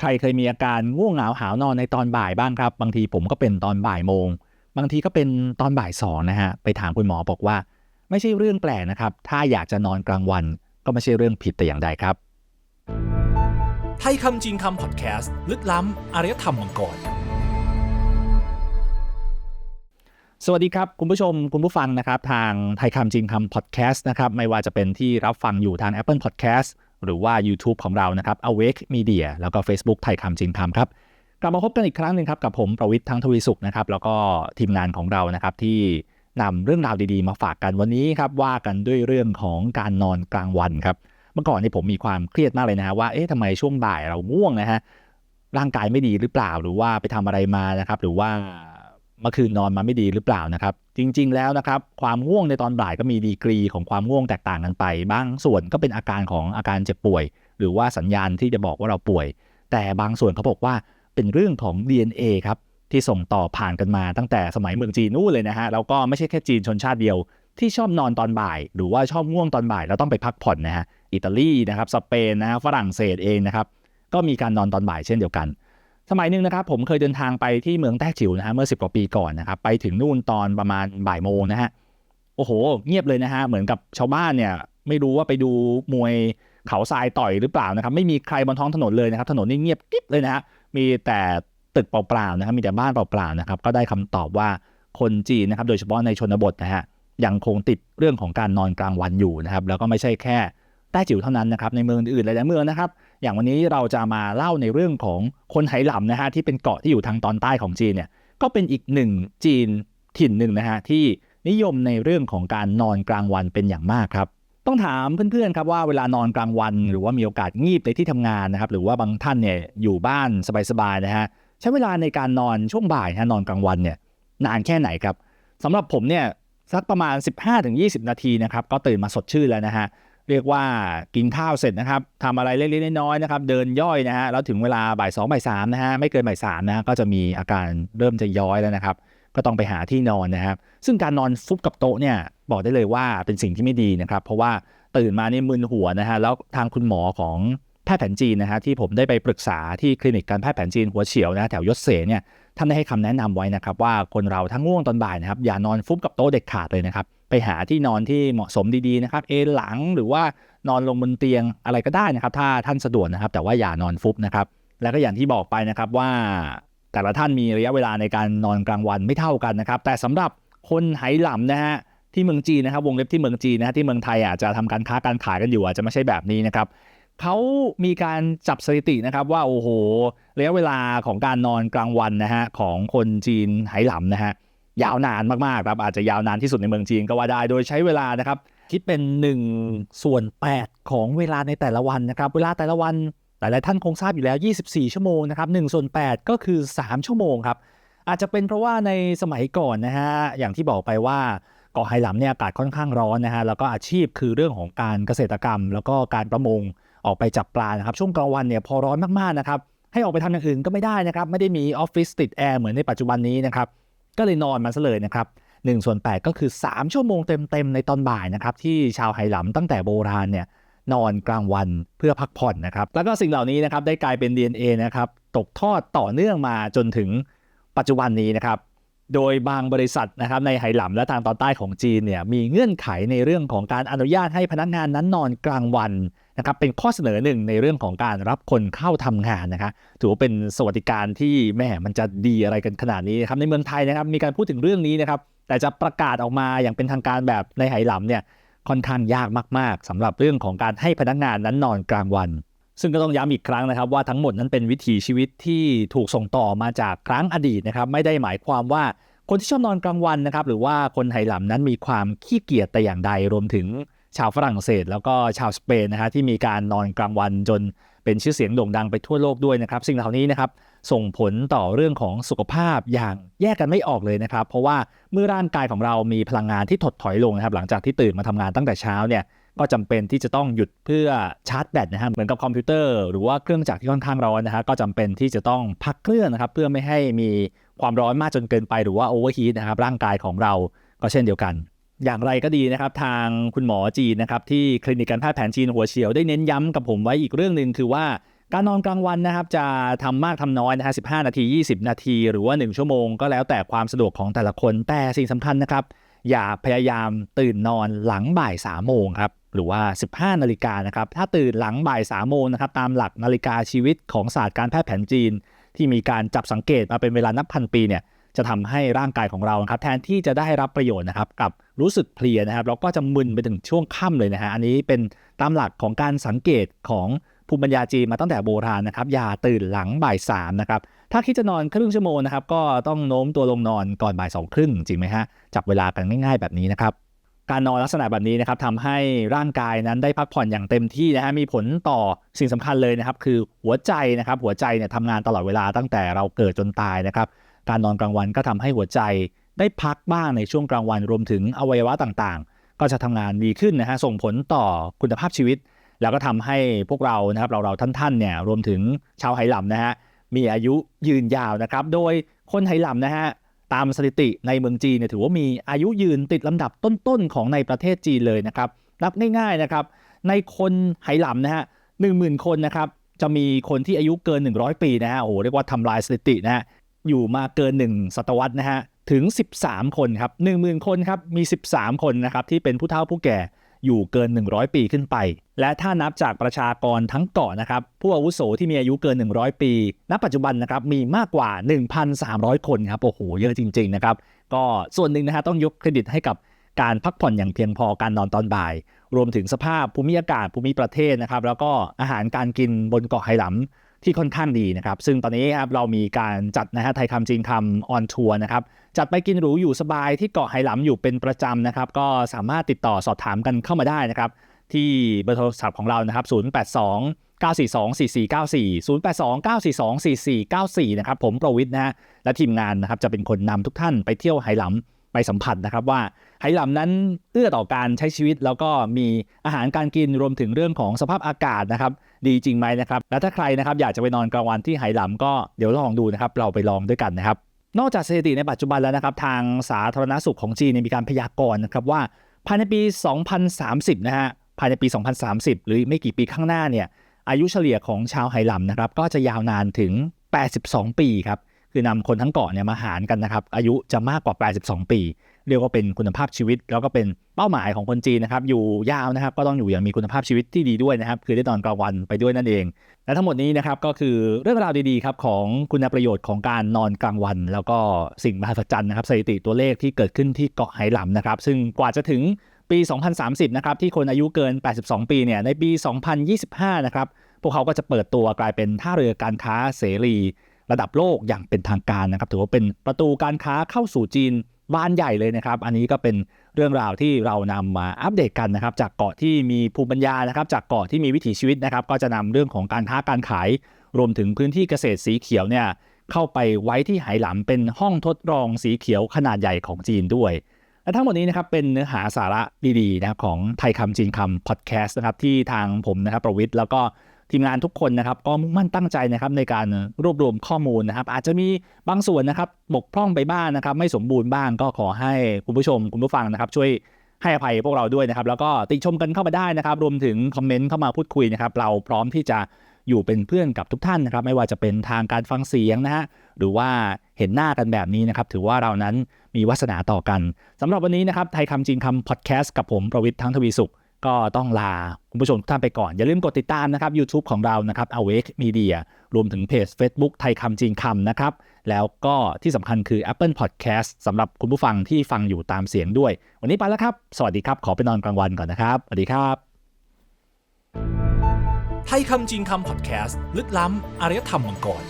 ใครเคยมีอาการง่วงเหงาหาวนอนในตอนบ่ายบ้างครับ บางทีผมก็เป็นตอนบ่ายโมง บางทีก็เป็นตอนบ่ายสองนะฮะ ไปถามคุณหมอบอกว่า ไม่ใช่เรื่องแปลกนะครับ ถ้าอยากจะนอนกลางวัน ก็ไม่ใช่เรื่องผิดแต่อย่างใดครับ ไทยคำจริงคำพอดแคสต์ลึกล้ำอารยธรรมมังกรสวัสดีครับ คุณผู้ชมคุณผู้ฟังนะครับ ทางไทยคำจริงคำพอดแคสต์นะครับ ไม่ว่าจะเป็นที่รับฟังอยู่ทาง Apple Podcast หรือว่า YouTube ของเรานะครับ Awake Media แล้วก็ Facebook ไทยคำจริงคำครับ กลับมาพบกันอีกครั้งหนึ่งครับ กับผมประวิทย์ทั้งทวีสุขนะครับ แล้วก็ทีมงานของเรานะครับที่นำเรื่องราวดีๆ มาฝากกันวันนี้ครับว่ากันด้วยเรื่องของการนอนกลางวันครับเมื่อก่อนนี่ผมมีความเครียดมากเลยนะฮะว่าเอ๊ะทำไมช่วงบ่ายเราง่วงนะฮะร่างกายไม่ดีหรือเปล่าหรือว่าไปทำอะไรมานะครับ หรือว่า เมื่อคืนนอนมาไม่ดีหรือเปล่านะครับ จริง ๆ แล้วนะครับ ความง่วงในตอนบ่ายก็มีดีกรีของความง่วงแตกต่างกันไป บางส่วนก็เป็นอาการของอาการเจ็บป่วย หรือว่าสัญญาณที่จะบอกว่าเราป่วย แต่บางส่วนเขาบอกว่าเป็นเรื่องของ DNA ครับที่ส่งต่อผ่านกันมาตั้งแต่สมัยเมืองจีนนู่นเลยนะฮะแล้วก็ไม่ใช่แค่จีนชนชาติเดียว ที่ชอบนอนตอนบ่าย หรือว่าชอบง่วงตอนบ่ายแล้วต้องไปพักผ่อนนะฮะอิตาลีนะครับสเปนนะฮะฝรั่งเศสเองนะครับก็มีการนอนตอนบ่ายเช่นเดียวกัน สมัยหนึ่งนะครับผมเคยเดินทางไปที่เมืองแต้จิ๋วนะฮะเมื่อ10กว่าปีก่อนนะครับไปถึงนู่นตอนประมาณบ่ายโมงนะฮะโอ้โห เงียบเลยนะฮะเหมือนกับชาวบ้านเนี่ยไม่รู้ว่าไปดูมวยเขาทรายต่อยหรือเปล่านะครับไม่มีใครบนท้องถนนเลยนะครับถนนนี่เงียบกิ๊บเลยนะฮะมีแต่ตึกเปล่าๆนะครับมีแต่บ้านเปล่าๆนะครับก็ได้คำตอบว่าคนจีนนะครับโดยเฉพาะในชนบทนะฮะยังคงติดเรื่องของการนอนกลางวันอยู่นะครับแล้วก็ไม่ใช่แค่แต้จิ๋วเท่านั้นนะครับในเมืองอื่นหลายๆเมืองนะครับ อย่างวันนี้เราจะมาเล่าในเรื่องของคนไหหลำนะฮะที่เป็นเกาะที่อยู่ทางตอนใต้ของจีนเนี่ยก็เป็นอีกหนึ่งจีนถิ่นหนึ่งนะฮะที่นิยมในเรื่องของการนอนกลางวันเป็นอย่างมากครับ ต้องถามเพื่อนๆครับว่าเวลานอนกลางวัน หรือว่ามีโอกาสงีบในที่ทำงานนะครับหรือว่าบางท่านเนี่ยอยู่บ้านสบายๆนะฮะใช้เวลาในการนอนช่วงบ่ายฮะนอนกลางวันเนี่ยนานแค่ไหนครับสำหรับผมเนี่ยสักประมาณ 15-20 นาทีนะครับก็ตื่นมาสดชื่นแล้วนะฮะ เรียกว่ากินข้าวเสร็จนะครับทำอะไรเล็กๆน้อยๆนะครับ เดินย่อยนะฮะแล้วถึงเวลาบ่ายสองบ่ายสามนะฮะไม่เกินบ่ายสามนะฮะก็จะมีอาการเริ่มจะย้อยแล้วนะครับ ก็ต้องไปหาที่นอนนะครับ ซึ่งการนอนฟุบกับโต๊ะเนี่ยบอกได้เลยว่าเป็นสิ่งที่ไม่ดีนะครับ เพราะว่าตื่นมานี่มึนหัวนะฮะแล้วทางคุณหมอของแพทย์แผนจีนนะฮะที่ผมได้ไปปรึกษาที่คลินิกการแพทย์แผนจีนหัวเฉียวนะแถวยศเสเนี่ยท่านได้ให้คำแนะนำไว้นะครับว่าคนเราทั้งง่วงตอนบ่ายนะครับอย่านอนฟุบกับโต๊ะเด็ดขาดเลยนะครับ ไปหาที่นอนที่เหมาะสมดีๆนะครับ เอนหลังหรือว่านอนลงบนเตียงอะไรก็ได้นะครับ ถ้าท่านสะดวกนะครับ แต่ว่าอย่านอนฟุบนะครับ แล้วก็อย่างที่บอกไปนะครับว่าแต่ละท่านมีระยะเวลาในการนอนกลางวันไม่เท่ากันนะครับ แต่สำหรับคนไหหลำนะฮะที่เมืองจีนนะครับ วงเล็บที่เมืองจีนนะฮะที่เมืองไทยอาจจะทำการค้าการขายกันอยู่อาจจะไม่ใช่แบบนี้นะครับเขามีการจับสถิตินะครับว่าโอ้โหระยะเวลาของการนอนกลางวันนะฮะของคนจีนไหหลำนะฮะ ยาวนานมากๆครับอาจจะยาวนานที่สุดในเมืองจีนก็ว่าได้โดยใช้เวลานะครับ คิดเป็น 1 ส่วน 8 ของเวลาในแต่ละวันนะครับ เวลาแต่ละวันหลายๆท่านคงทราบอยู่แล้ว 24 ชั่วโมงนะครับ1ส่วน 8 ก็คือ 3 ชั่วโมงครับ อาจจะเป็นเพราะว่าในสมัยก่อนนะฮะอย่างที่บอกไปว่าเกาะไหหลำเนี่ยอากาศค่อนข้างร้อนนะฮะแล้วก็อาชีพคือเรื่องของการเกษตรกรรม แล้วก็การประมงออกไปจับปลานะครับ ช่วงกลางวันเนี่ยพอร้อนมากๆนะครับให้ออกไปทำอย่างอื่นก็ไม่ได้นะครับ ไม่ได้มีออฟฟิศติดแอร์เหมือนในปัจจุบันนี้นะครับ ก็เลยนอนมาซะเลยนะครับ1ส่วน8ก็คือ 3 ชั่วโมงเต็มๆในตอนบ่ายนะครับที่ชาวไหหลำตั้งแต่โบราณเนี่ยนอนกลางวันเพื่อพักผ่อนนะครับ แล้วก็สิ่งเหล่านี้นะครับได้กลายเป็น DNA นะครับตกทอดต่อเนื่องมาจนถึงปัจจุบันนี้นะครับ โดยบางบริษัทนะครับในไหหลำและทางตอนใต้ของจีนเนี่ยมีเงื่อนไขในเรื่องของการอนุญาตให้พนักงานนั้นนอนกลางวัน นะครับเป็นข้อเสนอหนึ่งในเรื่องของการรับคนเข้าทำงานนะครับถือว่าเป็นสวัสดิการที่แม่มันจะดีอะไรกันขนาดนี้นครับในเมืองไทยนะครับมีการพูดถึงเรื่องนี้นะครับแต่จะประกาศออกมาอย่างเป็นทางการแบบในไหหลำเนี่ยค่อนข้างยากมาก ๆสำหรับเรื่องของการให้พนักงานนั้นนอนกลางวัน ซึ่งก็ต้องย้ำอีกครั้งนะครับ ว่าทั้งหมดนั้นเป็นวิถีชีวิตที่ถูกส่งต่อมาจากครั้งอดีตนะครับไม่ได้หมายความว่าคนที่ชอบนอนกลางวันนะครับหรือว่าคนไหหลำนั้นมีความขี้เกียจแต่อย่างใดรวมถึง ชาวฝรั่งเศส แล้วก็ชาวสเปนนะฮะที่มีการนอนกลางวันจนเป็นชื่อเสียงโด่งดังไปทั่วโลกด้วยนะครับสิ่งเหล่านี้นะครับส่งผลต่อเรื่องของสุขภาพอย่างแยกกันไม่ออกเลยนะครับ เพราะว่าเมื่อร่างกายของเรามีพลังงานที่ถดถอยลงนะครับ หลังจากที่ตื่นมาทำงานตั้งแต่เช้าเนี่ยก็จำเป็นที่จะต้องหยุดเพื่อชาร์จแบตนะฮะเหมือนกับคอมพิวเตอร์หรือว่าเครื่องจักรที่ค่อนข้างร้อนนะฮะก็จำเป็นที่จะต้องพักเครื่องนะครับ เพื่อไม่ให้มีความร้อนมากจนเกินไป หรือว่าโอเวอร์ฮีทนะครับร่างกายของเราก็เช่นเดียวกัน อย่างไรก็ดีนะครับทางคุณหมอจีนนะครับที่คลินิกการแพทย์แผนจีนหัวเฉียวได้เน้นย้ำกับผมไว้อีกเรื่องหนึ่งคือว่าการนอนกลางวันนะครับจะทำมากทำน้อยนะฮะ15นาที 20 นาที หรือว่า 1 ชั่วโมงก็แล้วแต่ความสะดวกของแต่ละคน แต่สิ่งสำคัญนะครับ อย่าพยายามตื่นนอนหลังบ่าย3โมงครับหรือว่า 15 นาฬิกานะครับถ้าตื่นหลังบ่าย3โมงนะครับตามหลักนาฬิกาชีวิตของศาสตร์การแพทย์แผนจีน ที่มีการจับสังเกตมาเป็นเวลานับพันปีเนี่ย จะทำให้ร่างกายของเราครับแทนที่จะได้รับประโยชน์นะครับกับรู้สึกเพลียนะครับแล้วก็จะมึนไปถึงช่วงค่ำเลยนะฮะอันนี้เป็นตามหลักของการสังเกตของภูมิปัญญาจีนมาตั้งแต่โบราณนะครับอย่าตื่นหลังบ่ายสามนะครับถ้าคิดจะนอนครึ่งชั่วโมงนะครับก็ต้องโน้มตัวลงนอนก่อนบ่ายสองครึ่งจริงไหมฮะจับเวลากันง่าย ๆแบบนี้นะครับการนอนลักษณะแบบนี้นะครับทำให้ร่างกายนั้นได้พักผ่อนอย่างเต็มที่นะฮะมีผลต่อสิ่งสำคัญเลยนะครับ คือหัวใจนะครับหัวใจเนี่ยทำงานตลอดเวลาตั้งแต่เราเกิดจนตายนะครับ การนอนกลางวันก็ทำให้หัวใจได้พักบ้างในช่วงกลางวันรวมถึงอวัยวะต่างๆ ก็จะทำงานดีขึ้นนะฮะส่งผลต่อคุณภาพชีวิต แล้วก็ทำให้พวกเรานะครับเราเราท่านๆเนี่ยรวมถึงชาวไหหลำนะฮะมีอายุยืนยาวนะครับ โดยคนไหหลำนะฮะตามสถิติในเมืองจีนเนี่ยถือว่ามีอายุยืนติดลำดับต้นๆของในประเทศจีนเลยนะครับนับง่ายๆนะครับ ในคนไหหลำนะฮะหนึ่งหมื่นคนนะครับจะมีคนที่อายุเกิน 100 ปีนะฮะโอ้โหเรียกว่าทำลายสถิตินะฮะ อยู่มาเกิน 1 ศตวรรษนะฮะถึง 13 คนครับ10,000 คนครับมี 13 คนนะครับที่เป็นผู้เฒ่าผู้แก่อยู่เกิน 100 ปีขึ้นไป และถ้านับจากประชากรทั้งเกาะนะครับผู้อาวุโสที่มีอายุเกิน 100 ปี ณ ปัจจุบันนะครับมีมากกว่า 1,300 คนครับโอ้โหเยอะจริงๆนะครับก็ส่วนหนึ่งนะฮะต้องยกเครดิตให้กับการพักผ่อนอย่างเพียงพอการนอนตอนบ่าย รวมถึงสภาพภูมิอากาศภูมิประเทศนะครับแล้วก็อาหารการกินบนเกาะไหหลำ ที่ค่อนข้างดีนะครับ ซึ่งตอนนี้ครับเรามีการจัดนะฮะไทยคำจีนคำออนทัวร์นะครับ จัดไปกินหรูอยู่สบายที่เกาะไหหลำอยู่เป็นประจำนะครับ ก็สามารถติดต่อสอบถามกันเข้ามาได้นะครับ ที่เบอร์โทรศัพท์ของเรานะครับ 082 942 4494 082 942 4494 นะครับ ผมประวิทย์นะฮะและทีมงานนะครับจะเป็นคนนำทุกท่านไปเที่ยวไหหลำไปสัมผัสนะครับว่า ไหหลำนั้นเอื้อต่อการใช้ชีวิต แล้วก็มีอาหารการกินรวมถึงเรื่องของสภาพอากาศนะครับ ดีจริงไหมนะครับ และถ้าใครนะครับอยากจะไปนอนกลางวันที่ไหหลำก็เดี๋ยวลองดูนะครับเราไปลองด้วยกันนะครับ นอกจากสถิติในปัจจุบันแล้วนะครับ ทางสาธารณสุขของจีนมีการพยากรณ์นะครับว่าภายในปี 2030 นะฮะภายในปี 2030 หรือไม่กี่ปีข้างหน้าเนี่ยอายุเฉลี่ยของชาวไหหลำนะครับก็จะยาวนานถึง 82 ปีครับคือนำคนทั้งเกาะเนี่ยมาหารกันนะครับอายุจะมากกว่า 82 ปี เรียกว่าเป็นคุณภาพชีวิต แล้วก็เป็นเป้าหมายของคนจีนนะครับ อยู่ยาวนะครับ ก็ต้องอยู่อย่างมีคุณภาพชีวิตที่ดีด้วยนะครับ คือได้นอนกลางวันไปด้วยนั่นเอง และทั้งหมดนี้นะครับก็คือเรื่องราวดีๆครับของคุณประโยชน์ของการนอนกลางวัน แล้วก็สิ่งมหัศจรรย์นะครับสถิติตัวเลขที่เกิดขึ้นที่เกาะไหหลำนะครับ ซึ่งกว่าจะถึงปี 2030 นะครับที่คนอายุเกิน 82 ปีเนี่ยในปี 2025 นะครับพวกเขาก็จะเปิดตัวกลายเป็นท่าเรือการค้าเสรี ระดับโลกอย่างเป็นทางการนะครับถือว่าเป็นประตูการค้าเข้าสู่จีน บ้านใหญ่เลยนะครับ อันนี้ก็เป็นเรื่องราวที่เรานำมาอัปเดตกันนะครับ จากเกาะที่มีภูมิปัญญานะครับ จากเกาะที่มีวิถีชีวิตนะครับ ก็จะนำเรื่องของการค้าการขาย รวมถึงพื้นที่เกษตรสีเขียวเนี่ยเข้าไปไว้ที่ไหหลำเป็นห้องทดลองสีเขียวขนาดใหญ่ของจีนด้วยและทั้งหมดนี้นะครับเป็นเนื้อหาสาระดีๆนะครับของไทยคำจีนคำพอดแคสต์นะครับที่ทางผมนะครับประวิทย์แล้วก็ ทีมงานทุกคนนะครับก็มุ่งมั่นตั้งใจนะครับในการรวบรวมข้อมูลนะครับ อาจจะมีบางส่วนนะครับบกพร่องไปบ้างนะครับ ไม่สมบูรณ์บ้างก็ขอให้คุณผู้ชมคุณผู้ฟังนะครับ ช่วยให้อภัยพวกเราด้วยนะครับ แล้วก็ติชมกันเข้ามาได้นะครับ รวมถึงคอมเมนต์เข้ามาพูดคุยนะครับ เราพร้อมที่จะอยู่เป็นเพื่อนกับทุกท่านนะครับ ไม่ว่าจะเป็นทางการฟังเสียงนะฮะหรือว่าเห็นหน้ากันแบบนี้นะครับ ถือว่าเรานั้นมีวาสนาต่อกันสำหรับวันนี้นะครับไทยคำจีนคำพอดแคสต์กับผมประวิทย์ทั้งทวีสุข ก็ต้องลาคุณผู้ชมทุกท่านไปก่อน อย่าลืมกดติดตามนะครับ YouTube ของเรานะครับ Awake Media รวมถึงเพจ Facebook ไทยคำจีนคำนะครับ แล้วก็ที่สำคัญคือ Apple Podcast สำหรับคุณผู้ฟังที่ฟังอยู่ตามเสียงด้วย วันนี้ไปแล้วครับ สวัสดีครับ ขอไปนอนกลางวันก่อนนะครับ สวัสดีครับ ไทยคำจริงคำพอดแคสต์ลึกล้ำอารยธรรมมังกร